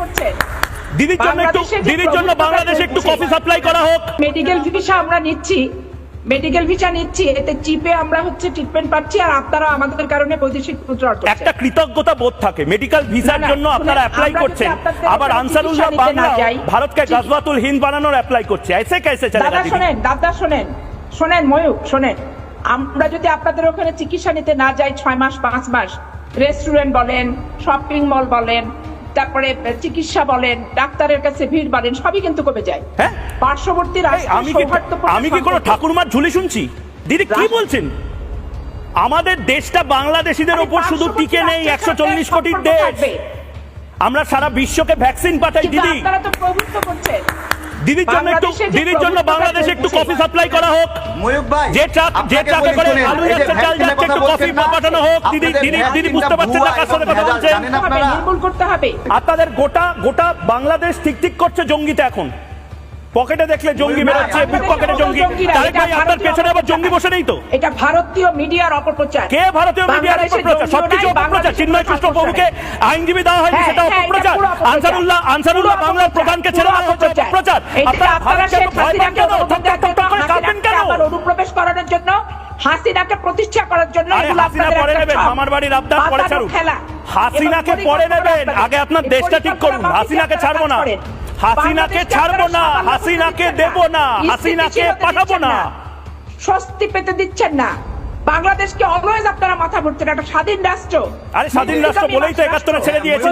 করছেন দিদির জন্য একটু দিদির জন্য বাংলাদেশে একটু কফি সাপ্লাই করা হোক। মেডিকেল ভিসা আমরা নিচ্ছি। মেডিকেল ভিসা নিচ্ছি। এতে চিপে আমরা হচ্ছে ট্রিটমেন্ট পাচ্ছি আর আপনারা আমাদের কারণে বৈদেশিক মুদ্রা অর্জন একটা কৃতজ্ঞতা বোধ থাকে। মেডিকেল ভিসার জন্য আপনারা অ্যাপ্লাই করছেন। আবার আনসারুল্লাহ বাংলা ভারতকে গাজবাতুল হিন্দ বানানোর অ্যাপ্লাই করছে। এসে কেসে দাদা দিদি। শোনেন দাদা শোনেন শোনেন ময়ূক শোনেন। আমরা যদি আপনাদের ওখানে চিকিৎসা নিতে না যাই ছয় মাস পাঁচ মাস রেস্টুরেন্ট বলেন শপিং মল বলেন তারপরে চিকিৎসা বলেন ডাক্তারের কাছে ভিড় বলেন সবই কিন্তু কমে যায়। হ্যাঁ? পার্শ্ববর্তী আমি কি আমি কি কোনো ঠাকুরমার ঝুলি শুনছি? দিদি কি বলছেন? আমাদের দেশটা বাংলাদেশিদের ওপর শুধু টিকে নেই একশো চল্লিশ কোটির দেশ। আমরা সারা বিশ্বকে ভ্যাকসিন পাঠাই দিদি। আপনারা তো প্রভুত্ব করছেন। দিদির জন্য একটু বাংলাদেশে দিদির জন্য বাংলাদেশে একটু কফি সাপ্লাই করা হোক। ময়ূব ভাই যে ট্রাক যে ট্রাকে করে আলু যাচ্ছে চাল যাচ্ছে একটু কফি পাঠানো হোক। দিদি দিদি দিদি বুঝতে পারছেন না কার সাথে কথা বলছেন। জানেন হবে, আপনারা? নির্মূল করতে হবে। আপনাদের গোটা গোটা বাংলাদেশ ঠিক ঠিক করছে জঙ্গিতে এখন। পকেটে দেখলে জঙ্গি বেরোচ্ছে বুক পকেটে জঙ্গি। তারেক ভাই আপনার পেছনে আবার জঙ্গি বসে নেই তো? এটা ভারতীয় মিডিয়ার অপপ্রচার। কে ভারতীয় মিডিয়ার অপপ্রচার? সবকিছু অপপ্রচার। চিন্ময় কৃষ্ণ প্রভুকে আইনজীবী দেওয়া হয়নি হ্যাঁ, সেটা হ্যাঁ, অপপ্রচার। আনসারুল্লাহ আনসারুল্লাহ বাংলার প্রধানকে ছেড়ে দেওয়া হচ্ছে অপপ্রচার। আপনারা অনুপ্রবেশ করানোর জন্য হাসিনাকে প্রতিষ্ঠা করার জন্য হাসিনা পরে নেবেন। মামার বাড়ির আবদার পরে ছাড়ুন। হাসিনাকে পরে নেবেন। আগে আপনার দেশটা ঠিক করুন হাসিনাকে ছাড়বো না। হাসিনাকে ছাড়বো না হাসিনাকে দেব না হাসিনাকে পাঠাবো না। স্বস্তি পেতে দিচ্ছেন না। বাংলাদেশকে অলওয়েজ আপনারা মাথা ভরছেন একটা স্বাধীন রাষ্ট্র। আরে স্বাধীন রাষ্ট্র বলেই তো একাত্তরে ছেড়ে দিয়েছিল